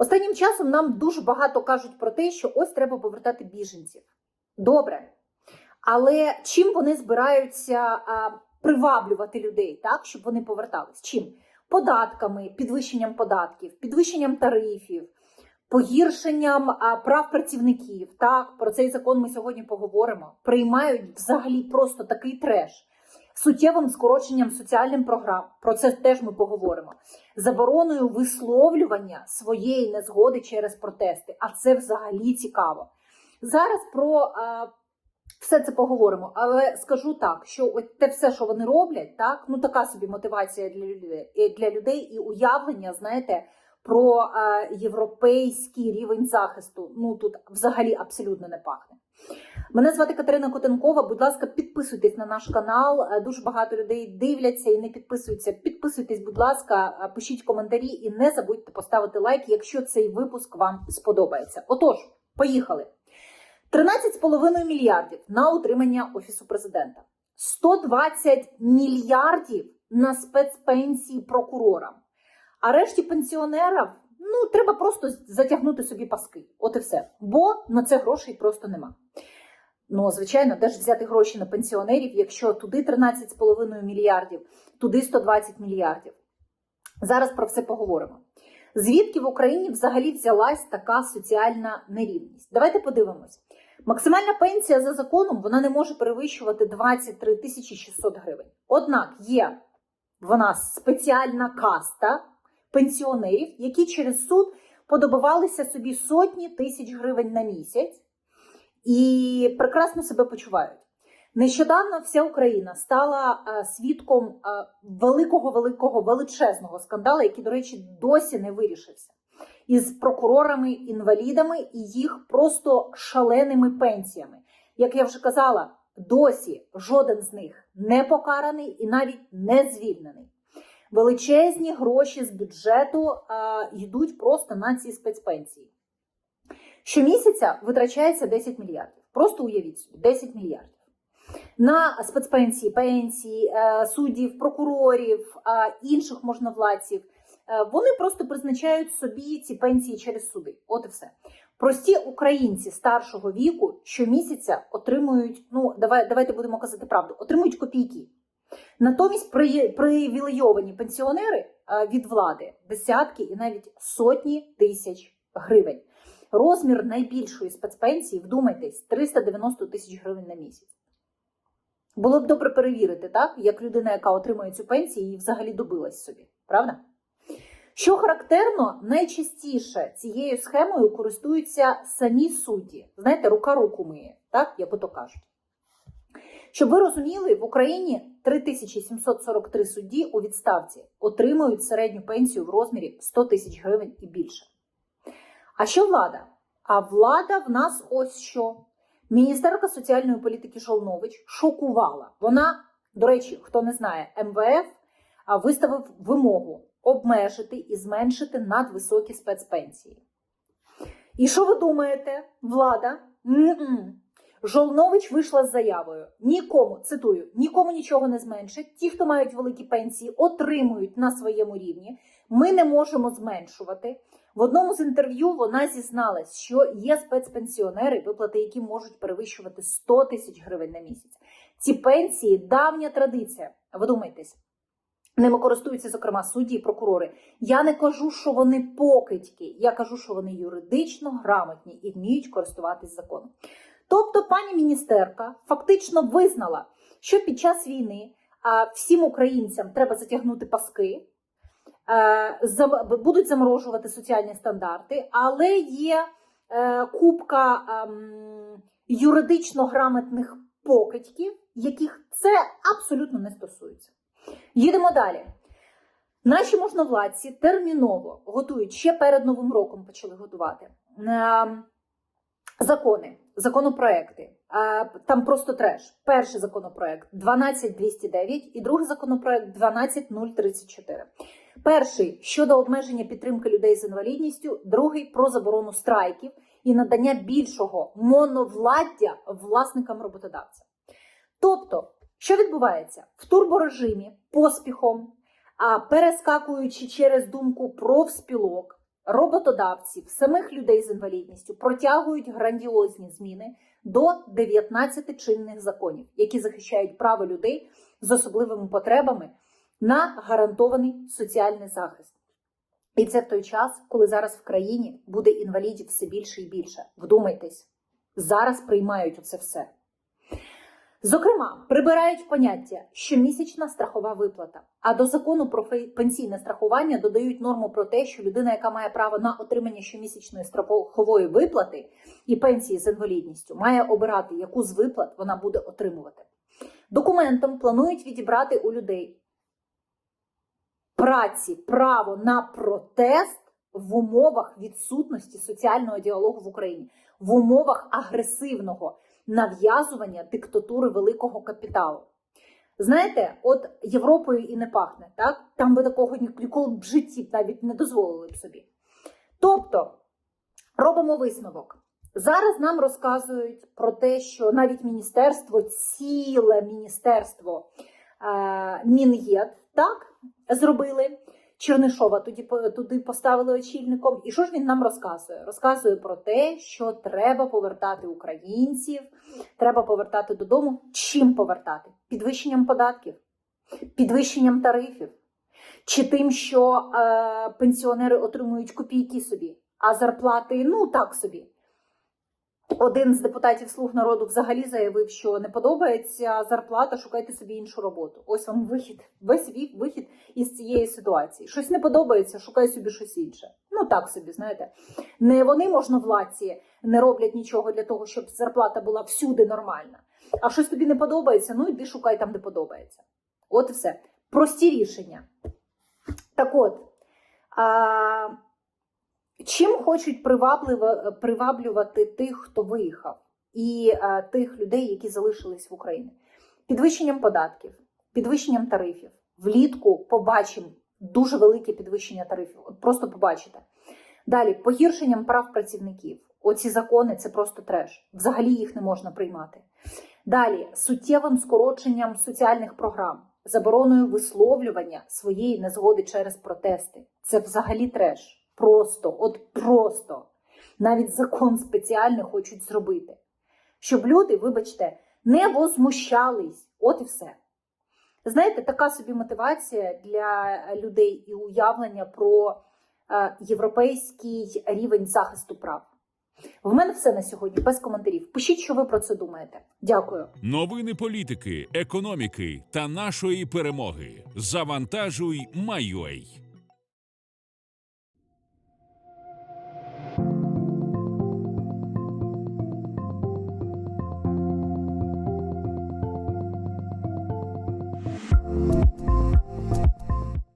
Останнім часом нам дуже багато кажуть про те, що ось треба повертати біженців. Добре. Але чим вони збираються а, приваблювати людей, так, щоб вони повертались? Чим? Податками, підвищенням податків, підвищенням тарифів, погіршенням а, прав працівників. Так, про цей закон ми сьогодні поговоримо. Приймають взагалі просто такий треш. Суттєвим скороченням соціальним програм, про це теж ми поговоримо. Забороною висловлювання своєї незгоди через протести. А це взагалі цікаво. Зараз про е, все це поговоримо, але скажу так, що те все, що вони роблять, так ну така собі мотивація для людей для людей і уявлення, знаєте, про е, європейський рівень захисту. Ну тут взагалі абсолютно не пахне. Мене звати Катерина Котенкова. Будь ласка, підписуйтесь на наш канал. Е, Дуже багато людей дивляться і не підписуються. Підписуйтесь, будь ласка, е, пишіть коментарі і не забудьте поставити лайк, якщо цей випуск вам сподобається. Отож, поїхали. 13,5 мільярдів на утримання офісу президента, 120 мільярдів на спецпенсії прокурорам. А решті пенсіонерів ну треба просто затягнути собі паски. От і все. Бо на це грошей просто нема. Ну, звичайно, де ж взяти гроші на пенсіонерів, якщо туди 13,5 мільярдів, туди 120 мільярдів. Зараз про все поговоримо. Звідки в Україні взагалі взялась така соціальна нерівність? Давайте подивимось. Максимальна пенсія за законом вона не може перевищувати 23 тисячі 600 гривень. Однак є в нас спеціальна каста пенсіонерів, які через суд подобивалися собі сотні тисяч гривень на місяць і прекрасно себе почувають. Нещодавно вся Україна стала е, свідком е, великого, великого, величезного скандалу, який, до речі, досі не вирішився, із прокурорами, інвалідами і їх просто шаленими пенсіями. Як я вже казала, досі жоден з них не покараний і навіть не звільнений. Величезні гроші з бюджету е, йдуть просто на ці спецпенсії. Щомісяця витрачається 10 мільярдів. Просто уявіть собі, 10 мільярдів. На спецпенсії, пенсії, е, суддів, прокурорів, е, інших можновладців. Е, Вони просто призначають собі ці пенсії через суди. От і все. Прості українці старшого віку щомісяця отримують, ну давай, давайте будемо казати правду, отримують копійки. Натомість при- привілейовані пенсіонери від влади десятки і навіть сотні тисяч гривень. Розмір найбільшої спецпенсії, вдумайтесь, 390 тисяч гривень на місяць. Було б добре перевірити, так, як людина, яка отримує цю пенсію, її взагалі добилась собі, правда? Що характерно, найчастіше цією схемою користуються самі судді. Знаєте, рука руку миє, так, як ото кажуть. Щоб ви розуміли, в Україні 3743 судді у відставці отримують середню пенсію в розмірі 100 тисяч гривень і більше. А що влада? А влада в нас ось що. Міністерка соціальної політики Шолнович шокувала. Вона, до речі, хто не знає, МВФ виставив вимогу обмежити і зменшити надвисокі спецпенсії. І що ви думаєте, влада? М-м. Жолнович вийшла з заявою: нікому, цитую, нікому нічого не зменшить. Ті, хто мають великі пенсії, отримують на своєму рівні. Ми не можемо зменшувати. В одному з інтерв'ю вона зізналась, що є спецпенсіонери, виплати які можуть перевищувати 100 тисяч гривень на місяць. Ці пенсії давня традиція. Вдумайтесь. Ними користуються, зокрема, судді і прокурори. Я не кажу, що вони покидьки. Я кажу, що вони юридично грамотні і вміють користуватись законом. Тобто, пані міністерка фактично визнала, що під час війни всім українцям треба затягнути паски, будуть заморожувати соціальні стандарти, але є е, купка ем, юридично грамотних покидьків, яких це абсолютно не стосується. Їдемо далі. Наші можновладці терміново готують ще перед Новим роком почали готувати. ем, Закони, законопроекти. Там просто треш. Перший законопроект 12209 і другий законопроект 12034. Перший щодо обмеження підтримки людей з інвалідністю, другий про заборону страйків і надання більшого моновладдя власникам роботодавця. Тобто, що відбувається в турборежимі, поспіхом, перескакуючи через думку профспілок, роботодавців, самих людей з інвалідністю протягують грандіозні зміни до 19 чинних законів, які захищають право людей з особливими потребами на гарантований соціальний захист. І це в той час, коли зараз в країні буде інвалідів все більше і більше. Вдумайтесь, зараз приймають оце все. Зокрема, прибирають поняття щомісячна страхова виплата. А до закону про пенсійне страхування додають норму про те, що людина, яка має право на отримання щомісячної страхової виплати і пенсії з інвалідністю, має обирати, яку з виплат вона буде отримувати. Документом планують відібрати у людей праці право на протест в умовах відсутності соціального діалогу в Україні, в умовах агресивного нав'язування диктатури великого капіталу. Знаєте, от Європою і не пахне, так? Там би такого ні- ніколи б житті навіть не дозволили б собі. Тобто, робимо висновок. Зараз нам розказують про те, що навіть міністерство, ціле міністерство е, Мін'єд, так, зробили. Чернишова тоді туди поставили очільником. І що ж він нам розказує? Розказує про те, що треба повертати українців, треба повертати додому. Чим повертати? Підвищенням податків, підвищенням тарифів, чи тим, що е, пенсіонери отримують копійки собі, а зарплати ну так собі. Один з депутатів Слуг народу взагалі заявив, що не подобається зарплата, шукайте собі іншу роботу. Ось вам вихід, весь вік вихід із цієї ситуації. Щось не подобається, шукай собі щось інше. Ну так собі, знаєте. Не вони можновладці не роблять нічого для того, щоб зарплата була всюди нормальна. А щось тобі не подобається, ну йди шукай там, де подобається. От і все. Прості рішення. Так от. А, чим хочуть приваблювати тих, хто виїхав, і а, тих людей, які залишились в Україні? Підвищенням податків, підвищенням тарифів. Влітку побачимо дуже велике підвищення тарифів. От просто побачите. Далі погіршенням прав працівників. Оці закони це просто треш. Взагалі їх не можна приймати. Далі суттєвим скороченням соціальних програм, забороною висловлювання своєї незгоди через протести. Це взагалі треш. Просто, от просто. Навіть закон спеціальний хочуть зробити. Щоб люди, вибачте, не возмущались. От і все. Знаєте, така собі мотивація для людей і уявлення про е, європейський рівень захисту прав. В мене все на сьогодні без коментарів. Пишіть, що ви про це думаєте. Дякую. Новини політики, економіки та нашої перемоги. Завантажуй, Майой.